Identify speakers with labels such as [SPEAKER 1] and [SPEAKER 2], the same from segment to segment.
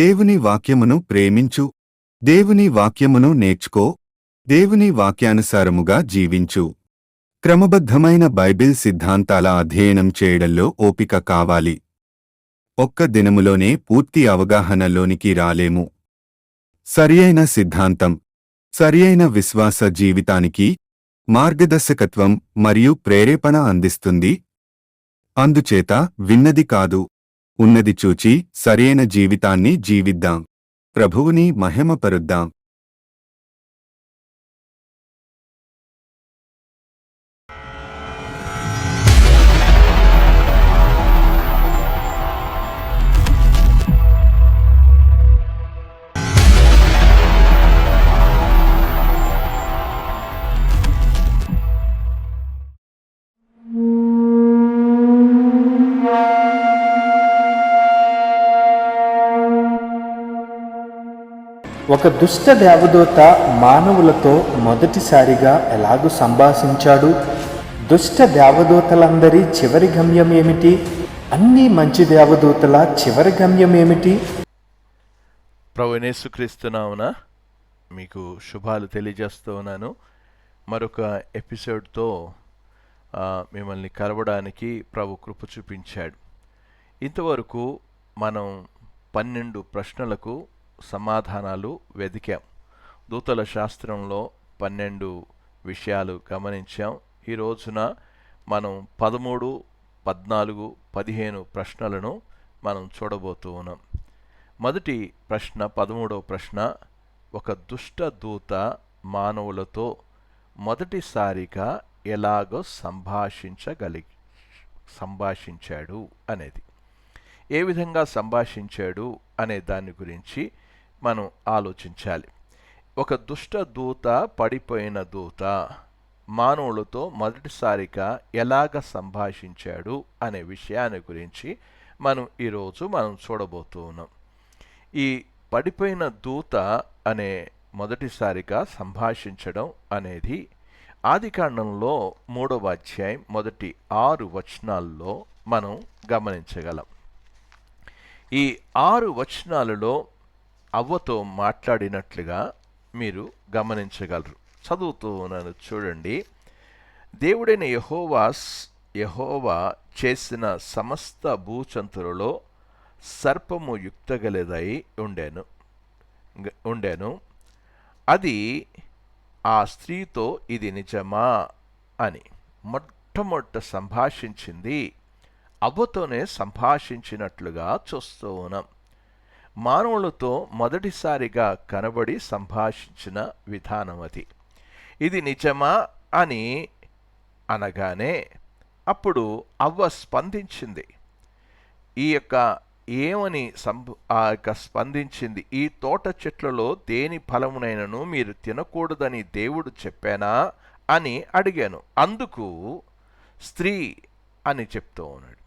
[SPEAKER 1] దేవుని వాక్యమును ప్రేమించు. దేవుని వాక్యమును నేర్చుకో. దేవుని వాక్యానుసారముగా జీవించు. క్రమబద్ధమైన బైబిల్ సిద్ధాంతాల అధ్యయనం చేయడంలో ఓపిక కావాలి. ఒక్క దినములోనే పూర్తి అవగాహనలోనికి రాలేము. సరియైన సిద్ధాంతం. సరియైన విశ్వాస జీవితానికి మార్గదర్శకత్వం మరియు ప్రేరేపణ అందిస్తుంది. అందుచేత విన్నది కాదు. ఉన్నది చూచి సరియైన జీవితాన్ని జీవిద్దాం. ప్రభువుని మహిమపరుద్దాం.
[SPEAKER 2] ఒక దుష్ట దేవదూత మానవులతో మొదటిసారిగా ఎలాగూ సంభాషించాడు? దుష్ట దేవదూతలందరి చివరి గమ్యం ఏమిటి? అన్ని మంచి దేవదూతల చివరి గమ్యం ఏమిటి?
[SPEAKER 3] ప్రవణేశుక్రీస్తునామున మీకు శుభాలు తెలియజేస్తూ ఉన్నాను. మరొక ఎపిసోడ్తో మిమ్మల్ని కలవడానికి ప్రభు కృప చూపించాడు. ఇంతవరకు మనం పన్నెండు ప్రశ్నలకు సమాధానాలు వెదికాం. దూతల శాస్త్రంలో పన్నెండు విషయాలు గమనించాం. ఈ రోజున మనం పదమూడు పద్నాలుగు పదిహేను ప్రశ్నలను మనం చూడబోతూ ఉన్నాం. మొదటి ప్రశ్న పదమూడవ ప్రశ్న ఒక దుష్ట దూత మానవులతో మొదటిసారిగా ఎలాగో సంభాషించగలి సంభాషించాడు అనేది. ఏ విధంగా సంభాషించాడు అనే దాని గురించి మనం ఆలోచించాలి. ఒక దుష్ట దూత పడిపోయిన దూత మానవులతో మొదటిసారిగా ఎలాగ సంభాషించాడు అనే విషయాన్ని గురించి మనం ఈరోజు మనం చూడబోతూ ఉన్నాం. ఈ పడిపోయిన దూత అనే మొదటిసారిగా సంభాషించడం అనేది ఆదికాండంలో మూడవ అధ్యాయం మొదటి ఆరు వచనాల్లో మనం గమనించగలం. ఈ ఆరు వచనాలలో అవ్వతో మాట్లాడినట్లుగా మీరు గమనించగలరు. చదువుతూ ఉన్నాను చూడండి. దేవుడైన యహోవాస్ యహోవా చేసిన సమస్త భూచంతులలో సర్పము యుక్తగలదై ఉండేను. ఉండేను. అది ఆ స్త్రీతో ఇది నిజమా అని మొట్టమొదట సంభాషించింది. అవ్వతోనే సంభాషించినట్లుగా చూస్తూ ఉన్నాం మానవులతో మొదటిసారిగా కనబడి సంభాషించిన విధానం అది ఇది నిజమా అని అనగానే అప్పుడు అవ్వ స్పందించింది. ఈ యొక్క ఏమని సంభ ఆ యొక్క స్పందించింది? ఈ తోట చెట్లలో దేని ఫలమునైనను మీరు తినకూడదని దేవుడు చెప్పానా అని అడిగాను. అందుకు స్త్రీ అని చెప్తూ ఉన్నాడు.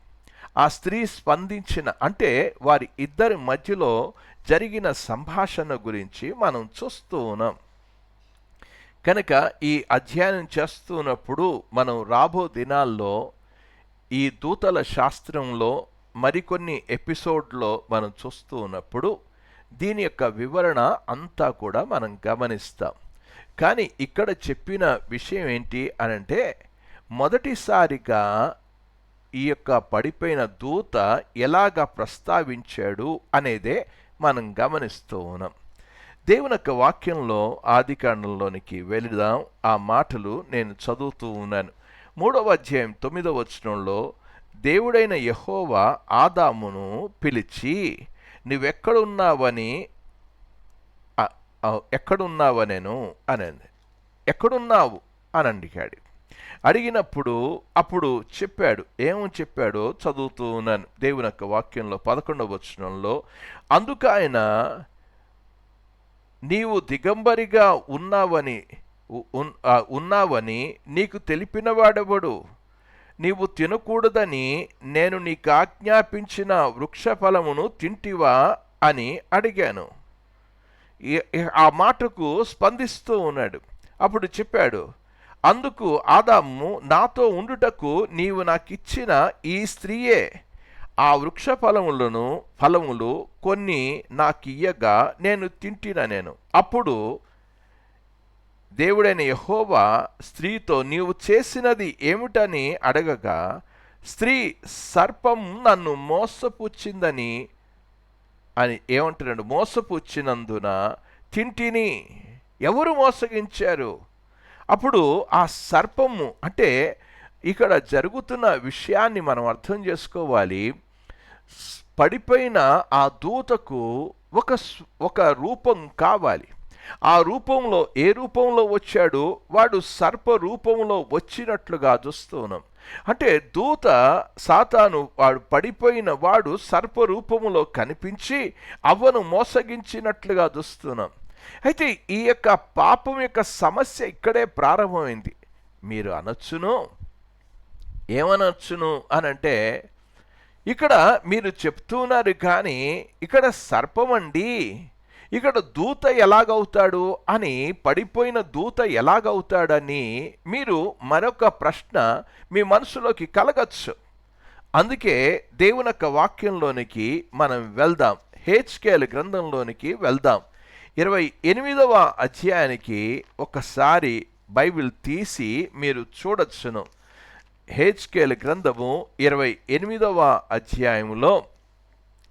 [SPEAKER 3] ఆ స్త్రీ స్పందించిన అంటే వారి ఇద్దరి మధ్యలో జరిగిన సంభాషణ గురించి మనం చూస్తూ ఉన్నాం. కనుక ఈ అధ్యయనం చేస్తున్నప్పుడు మనం రాబో దినాల్లో ఈ దూతల శాస్త్రంలో మరికొన్ని ఎపిసోడ్లో మనం చూస్తూ ఉన్నప్పుడు దీని యొక్క వివరణ అంతా కూడా మనం గమనిస్తాం. కానీ ఇక్కడ చెప్పిన విషయం ఏంటి అనంటే మొదటిసారిగా ఈ యొక్క పడిపోయిన దూత ఎలాగ ప్రస్తావించాడు అనేదే మనం గమనిస్తూ ఉన్నాం. దేవుని యొక్క వాక్యంలో ఆదికాండంలోనికి వెళదాం. ఆ మాటలు నేను చదువుతూ ఉన్నాను. మూడవ అధ్యాయం తొమ్మిదవ వచనంలో దేవుడైన యహోవా ఆదామును పిలిచి నువ్వెక్కడున్నావని ఎక్కడున్నావనేను? ఆ, అని ఎక్కడున్నావు? అని అడిగాడు. అడిగినప్పుడు అప్పుడు చెప్పాడు. ఏమని చెప్పాడో చదువుతూ ఉన్నాను. దేవుని యొక్క వాక్యంలో పదకొండవ వచనంలో అందుకు ఆయన నీవు దిగంబరిగా ఉన్నావని ఉన్నావని నీకు తెలిపినవాడెవడు? నీవు తినకూడదని నేను నీకు ఆజ్ఞాపించిన వృక్షఫలమును తింటివా? అని అడిగాను. ఆ మాటకు స్పందిస్తూ ఉన్నాడు. అప్పుడు చెప్పాడు అందుకు ఆదాము నాతో ఉండుటకు నీవు నాకిచ్చిన ఈ స్త్రీయే. ఆ వృక్ష ఫలములను ఫలములు కొన్ని నాకియ్యగా నేను తింటిన నేను. అప్పుడు దేవుడైన యహోవా స్త్రీతో నీవు చేసినది ఏమిటని అడగగా స్త్రీ సర్పం నన్ను మోసపుచ్చిందని అని ఏమంటున్నాడు మోసపుచ్చినందున తింటిని. ఎవరు మోసగించారు? అప్పుడు ఆ సర్పము అంటే ఇక్కడ జరుగుతున్న విషయాన్ని మనం అర్థం చేసుకోవాలి. పడిపోయిన ఆ దూతకు ఒక ఒక రూపం కావాలి. ఆ రూపంలో ఏ రూపంలో వచ్చాడు? వాడు సర్ప రూపంలో వచ్చినట్లుగా చూస్తున్నాం. అంటే దూత సాతాను వాడు పడిపోయిన వాడు సర్ప రూపములో కనిపించి అవ్వను మోసగించినట్లుగా చూస్తున్నాం. అయితే ఈ యొక్క పాపం యొక్క సమస్య ఇక్కడే ప్రారంభమైంది. మీరు అనొచ్చును? ఏమనొచ్చును అని అంటే ఇక్కడ మీరు చెప్తున్నారు కానీ ఇక్కడ సర్పమండి ఇక్కడ దూత ఎలాగవుతాడు అని పడిపోయిన దూత ఎలాగవుతాడని మీరు మరొక ప్రశ్న మీ మనసులోకి కలగచ్చు. అందుకే దేవుని యొక్క వాక్యంలోనికి మనం వెళ్దాం. హేచ్కేల్ గ్రంథంలోనికి వెళ్దాం. ఇరవై ఎనిమిదవ అధ్యాయానికి ఒకసారి బైబిల్ తీసి మీరు చూడొచ్చును. హేచ్కేల్ గ్రంథము ఇరవై ఎనిమిదవ అధ్యాయంలో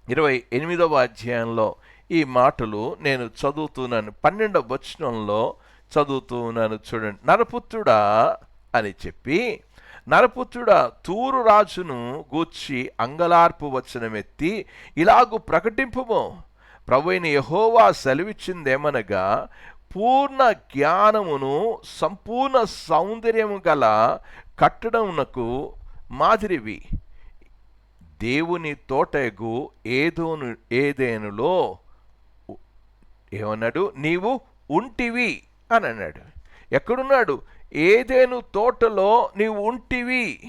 [SPEAKER 3] ఇరవై ఎనిమిదవ అధ్యాయంలో ఈ మాటలు నేను చదువుతున్నాను. పన్నెండవ వచనంలో చదువుతున్నాను చూడండి. నరపుత్రుడా అని చెప్పి నరపుత్రుడా తూరు రాజును గూర్చి అంగలార్పు వచనమెత్తి ఇలాగు ప్రకటింపుము. ప్రభువైన యహోవా సెలవిచ్చిందేమనగా పూర్ణ జ్ఞానమును సంపూర్ణ సౌందర్యము గల కట్టడమునకు మాదిరివి. దేవుని తోటగు ఏదోను ఏదేనులో ఏమన్నాడు? నీవు ఉంటివి అని అన్నాడు ఎక్కడున్నాడు? ఏదేను తోటలో నీవు ఉంటివి.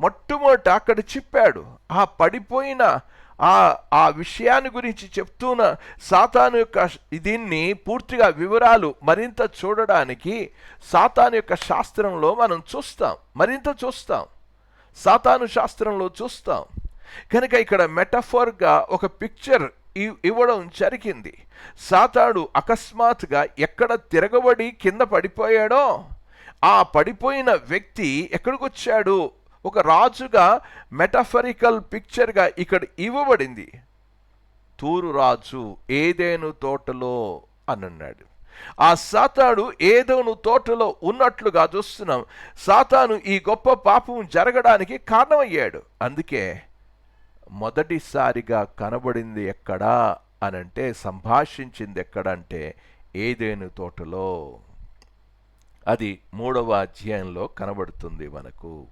[SPEAKER 3] మొట్టమొదట అక్కడ చెప్పాడు. ఆ పడిపోయిన ఆ ఆ విషయాన్ని గురించి చెప్తున్న సాతాను యొక్క దీన్ని పూర్తిగా వివరాలు మరింత చూడడానికి సాతాను యొక్క శాస్త్రంలో మనం చూస్తాం. మరింత చూస్తాం. సాతాను శాస్త్రంలో చూస్తాం. కనుక ఇక్కడ మెటఫోర్గా ఒక పిక్చర్ ఇవ్వడం జరిగింది. సాతాడు అకస్మాత్తుగా ఎక్కడ తిరగబడి కింద పడిపోయాడో ఆ పడిపోయిన వ్యక్తి ఎక్కడికి వచ్చాడు ఒక రాజుగా మెటఫరికల్ పిక్చర్గా ఇక్కడ ఇవ్వబడింది. తూరు రాజు ఏదేను తోటలో అనున్నాడు. ఆ సాతాడు ఏదోను తోటలో ఉన్నట్లుగా చూస్తున్నాం. సాతాను ఈ గొప్ప పాపం జరగడానికి కారణమయ్యాడు. అందుకే మొదటిసారిగా కనబడింది ఎక్కడా అనంటే సంభాషించింది ఎక్కడంటే ఏదేను తోటలో. అది మూడవ అధ్యాయంలో కనబడుతుంది మనకు.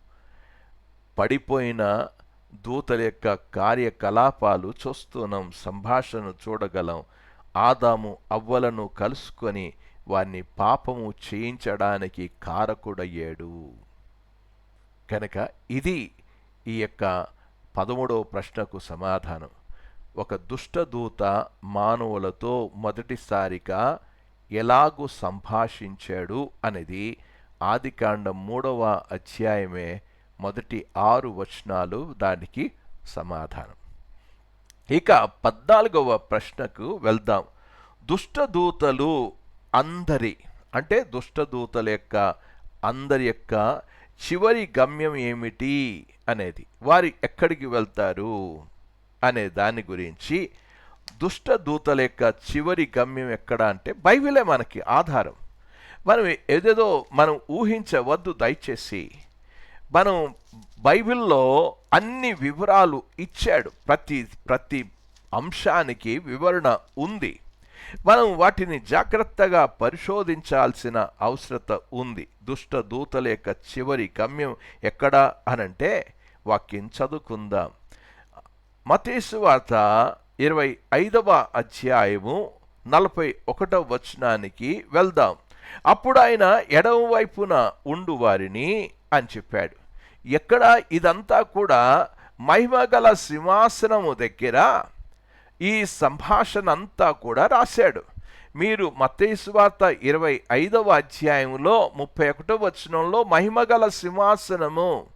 [SPEAKER 3] పడిపోయిన దూతల యొక్క కార్యకలాపాలు చూస్తున్నాం సంభాషణను చూడగలం. ఆదాము అవ్వలను కలుసుకొని వారిని పాపము చేయించడానికి కారకుడయ్యాడు. కనుక ఇది ఈ యొక్క పదమూడవ ప్రశ్నకు సమాధానం. ఒక దుష్టదూత మానవులతో మొదటిసారిగా ఎలాగూ సంభాషించాడు అనేది ఆదికాండం మూడవ అధ్యాయమే మొదటి ఆరు వచనాలు దానికి సమాధానం. ఇక పద్నాలుగవ ప్రశ్నకు వెళ్దాం. దుష్టదూతలు అందరి అంటే దుష్టదూతల యొక్క అందరి యొక్క చివరి గమ్యం ఏమిటి అనేది వారు ఎక్కడికి వెళ్తారు అనే దాని గురించి దుష్టదూతల యొక్క చివరి గమ్యం ఎక్కడ అంటే బైబిలే మనకి ఆధారం. మనం ఏదేదో మనం ఊహించవద్దు దయచేసి. మనం బైబిల్లో అన్ని వివరాలు ఇచ్చాడు. ప్రతి ప్రతి అంశానికి వివరణ ఉంది. మనం వాటిని జాగ్రత్తగా పరిశోధించాల్సిన అవసరత ఉంది. దుష్ట దూతల యొక్క చివరి గమ్యం ఎక్కడా అనంటే వాక్యం చదువుకుందాం. మతేసు వార్త ఇరవై ఐదవ అధ్యాయము నలభై ఒకటవ వచనానికి వెళ్దాం. అప్పుడు ఆయన ఎడమ వైపున ఉండు వారిని అని చెప్పాడు. ఎక్కడ ఇదంతా కూడా మహిమగల సింహాసనము దగ్గర ఈ సంభాషణ అంతా కూడా రాశాడు. మీరు మతేశ్వార్త వార్త ఇరవై ఐదవ అధ్యాయంలో ముప్పై ఒకటో వచనంలో మహిమగల సింహాసనము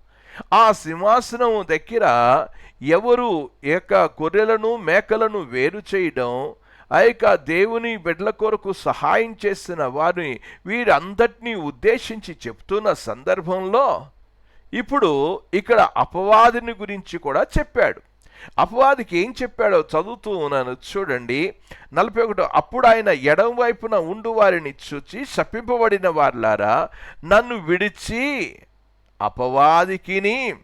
[SPEAKER 3] ఆ సింహాసనము దగ్గర ఎవరు ఏక యొక్క గొర్రెలను మేకలను వేరు చేయడం ఆ యొక్క దేవుని బిడ్డల కొరకు సహాయం చేసిన వారిని వీరందటినీ ఉద్దేశించి చెప్తున్న సందర్భంలో ఇప్పుడు ఇక్కడ అపవాదిని గురించి కూడా చెప్పాడు. అపవాదికి ఏం చెప్పాడో చదువుతూ ఉన్నాను చూడండి. నలభై ఒకటో అప్పుడు ఆయన ఎడం వైపున ఉండు వారిని చూచి శపింపబడిన వారులారా నన్ను విడిచి అపవాదికిని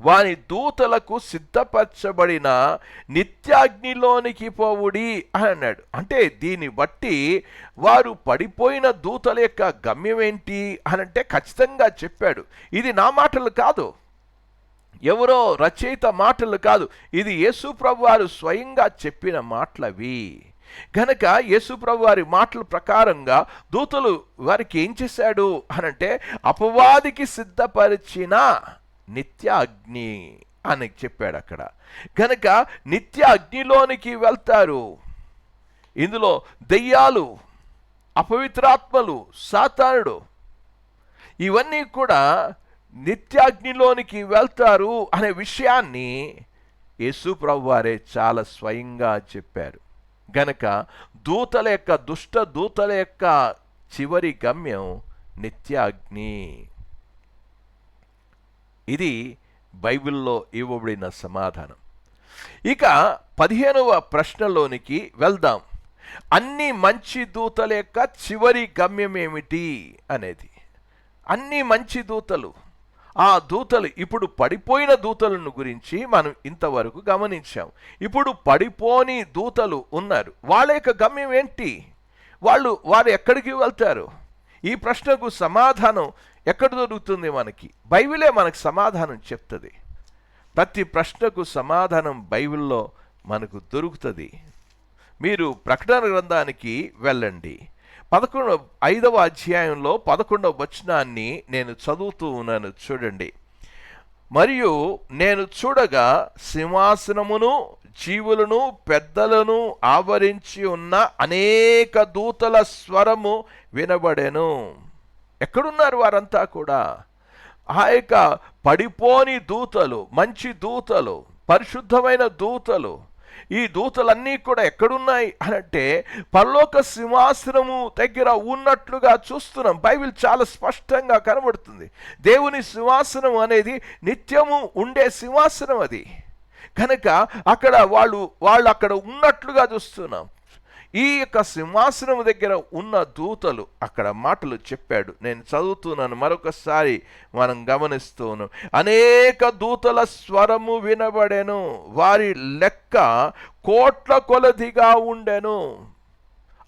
[SPEAKER 3] వాని దూతలకు సిద్ధపరచబడిన నిత్యాగ్నిలోనికి పోవుడి అని అన్నాడు. అంటే దీన్ని బట్టి వారు పడిపోయిన దూతల యొక్క గమ్యం ఏంటి అని అంటే ఖచ్చితంగా చెప్పాడు. ఇది నా మాటలు కాదు. ఎవరో రచయిత మాటలు కాదు. ఇది యేసుప్రభు వారు స్వయంగా చెప్పిన మాటలవి. గనక యేసుప్రభు వారి మాటల ప్రకారంగా దూతలు వారికి ఏం చేశాడు అనంటే అపవాదికి సిద్ధపరిచిన నిత్య అగ్ని అని చెప్పాడు అక్కడ గనక నిత్య అగ్నిలోనికి వెళ్తారు. ఇందులో దెయ్యాలు అపవిత్రాత్మలు సాతానుడు ఇవన్నీ కూడా నిత్యాగ్నిలోనికి వెళ్తారు అనే విషయాన్ని యేసు వారే చాలా స్వయంగా చెప్పారు. గనక దూతల యొక్క దుష్ట దూతల యొక్క చివరి గమ్యం నిత్యాగ్ని ఇది బైబిల్లో ఇవ్వబడిన సమాధానం. ఇక పదిహేనవ ప్రశ్నలోనికి వెళ్దాం. అన్ని మంచి దూతల యొక్క చివరి గమ్యం ఏమిటి అనేది. అన్ని మంచి దూతలు ఆ దూతలు ఇప్పుడు పడిపోయిన దూతలను గురించి మనం ఇంతవరకు గమనించాం. ఇప్పుడు పడిపోని దూతలు ఉన్నారు. వాళ్ళ యొక్క గమ్యం ఏంటి? వాళ్ళు వారు ఎక్కడికి వెళ్తారు? ఈ ప్రశ్నకు సమాధానం ఎక్కడ దొరుకుతుంది మనకి. బైబిలే మనకు సమాధానం చెప్తుంది. ప్రతి ప్రశ్నకు సమాధానం బైబిల్లో మనకు దొరుకుతుంది. మీరు ప్రకటన గ్రంథానికి వెళ్ళండి. పదకొండవ ఐదవ అధ్యాయంలో పదకొండవ వచనాన్ని నేను చదువుతూ ఉన్నాను చూడండి. మరియు నేను చూడగా సింహాసనమును జీవులను పెద్దలను ఆవరించి ఉన్న అనేక దూతల స్వరము వినబడెను. ఎక్కడున్నారు వారంతా కూడా? ఆ యొక్క పడిపోని దూతలు మంచి దూతలు పరిశుద్ధమైన దూతలు ఈ దూతలన్నీ కూడా ఎక్కడున్నాయి అనంటే పరలోక సింహాసనము దగ్గర ఉన్నట్లుగా చూస్తున్నాం. బైబిల్ చాలా స్పష్టంగా కనబడుతుంది. దేవుని సింహాసనం అనేది నిత్యము ఉండే సింహాసనం అది. కనుక అక్కడ వాళ్ళు వాళ్ళు అక్కడ ఉన్నట్లుగా చూస్తున్నాం. ఈ యొక్క సింహాసనం దగ్గర ఉన్న దూతలు అక్కడ మాటలు చెప్పాడు. నేను చదువుతున్నాను మరొకసారి మనం గమనిస్తూను. అనేక దూతల స్వరము వినబడెను వారి లెక్క కోట్ల కొలదిగా ఉండెను.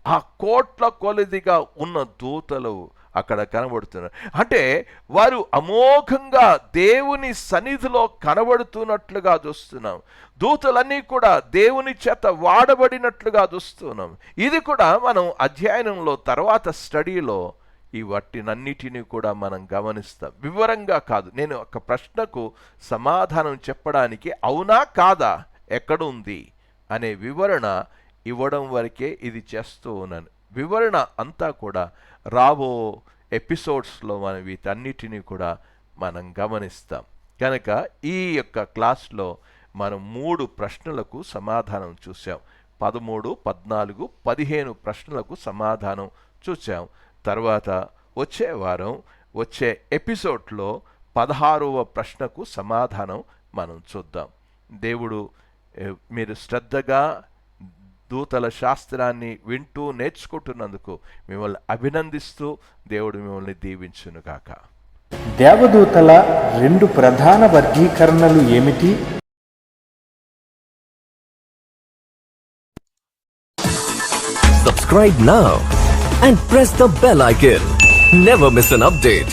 [SPEAKER 3] ఆ కోట్ల కొలదిగా ఉన్న దూతలు అక్కడ కనబడుతున్నారు. అంటే వారు అమోఘంగా దేవుని సన్నిధిలో కనబడుతున్నట్లుగా చూస్తున్నాం. దూతలన్నీ కూడా దేవుని చేత వాడబడినట్లుగా చూస్తున్నాం. ఇది కూడా మనం అధ్యయనంలో తర్వాత స్టడీలో ఈ వాటినన్నిటినీ కూడా మనం గమనిస్తాం. వివరంగా కాదు. నేను ఒక ప్రశ్నకు సమాధానం చెప్పడానికి అవునా కాదా? ఎక్కడ ఉంది అనే వివరణ ఇవ్వడం వరకే ఇది చేస్తూ ఉన్నాను. వివరణ అంతా కూడా రాబో ఎపిసోడ్స్లో మనం వీటన్నిటినీ కూడా మనం గమనిస్తాం. కనుక ఈ యొక్క క్లాస్లో మనం మూడు ప్రశ్నలకు సమాధానం చూసాం పదమూడు పద్నాలుగు పదిహేను ప్రశ్నలకు సమాధానం చూసాం తర్వాత వచ్చే వారం వచ్చే ఎపిసోడ్లో పదహారవ ప్రశ్నకు సమాధానం మనం చూద్దాం. దేవుడు మీరు శ్రద్ధగా దూతల శాస్త్రాన్ని వింటూ నేర్చుకుంటున్నందుకు మిమ్మల్ని అభినందిస్తూ దేవుడు మిమ్మల్ని దీవించునుగాక
[SPEAKER 2] దేవదూతల రెండు ప్రధాన వర్గీకరణలు ఏమిటి
[SPEAKER 4] Subscribe now and press the bell icon. Never miss an update.